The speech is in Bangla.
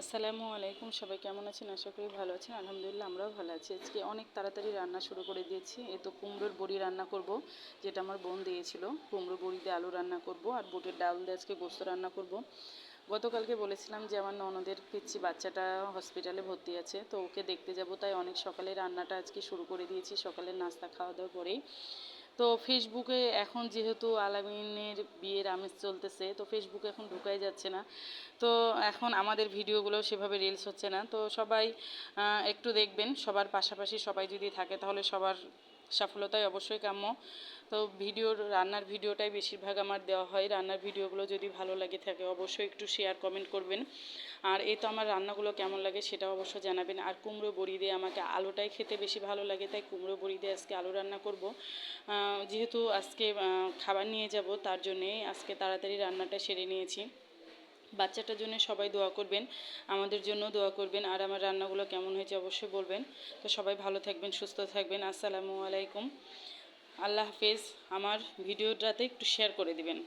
আসসালামু আলাইকুম, সবাই কেমন আছেন? আশা করি ভালো আছেন। আলহামদুলিল্লাহ, আমরাও ভালো আছি। আজকে অনেক তাড়াতাড়ি রান্না শুরু করে দিয়েছি। এ তো কুমড়োর বড়ি রান্না করব, যেটা আমার বোন দিয়েছিল। কুমড়ো বড়ি দিয়ে আলু রান্না করব আর বুটের ডাল দিয়ে আজকে গোস্ত রান্না করব। গতকালকে বলেছিলাম যে আমার ননদের পিচ্ছি বাচ্চাটা হসপিটালে ভর্তি আছে, তো ওকে দেখতে যাব। তাই অনেক সকালে রান্নাটা আজকে শুরু করে দিয়েছি। সকালের নাস্তা খাওয়া দাওয়ার পরেই তো ফেসবুকে এখন যেহেতু আলামিনের বিয়ের আমেজ চলতেছে, তো ফেসবুকে এখন ঢুকাই যাচ্ছে না। তো এখন আমাদের ভিডিওগুলো সেভাবে রিলস হচ্ছে না। তো সবাই একটু দেখবেন, সবার পাশাপাশি সবাই যদি থাকে তাহলে সবার সফলতাই অবশ্যই কাম্য। তো ভিডিওর রান্নার ভিডিওটাই বেশিরভাগ আমার দেওয়া হয়। রান্নার ভিডিওগুলো যদি ভালো লাগে থাকে, অবশ্যই একটু শেয়ার কমেন্ট করবেন। আর এই তো আমার রান্নাগুলো কেমন লাগে সেটা অবশ্যই জানাবেন। আর কুমড়ো বড়ি দিয়ে আমাকে আলুটাই খেতে বেশি ভালো লাগে, তাই কুমড়ো বড়ি দিয়ে আজকে আলু রান্না করব। যেহেতু আজকে খাবার নিয়ে যাব, তার জন্যে আজকে তাড়াতাড়ি রান্নাটা সেরে নিয়েছি। বাচ্চাটার জন্য সবাই দোয়া করবেন, আমাদের জন্য দোয়া করবেন, আর আমার রান্নাগুলো কেমন হয়েছে অবশ্যই বলবেন। তো সবাই ভালো থাকবেন, সুস্থ থাকবেন, আসসালামু আলাইকুম। আল্লাহ হাফেজ, আমার ভিডিওটাতে একটু শেয়ার করে দিবেন।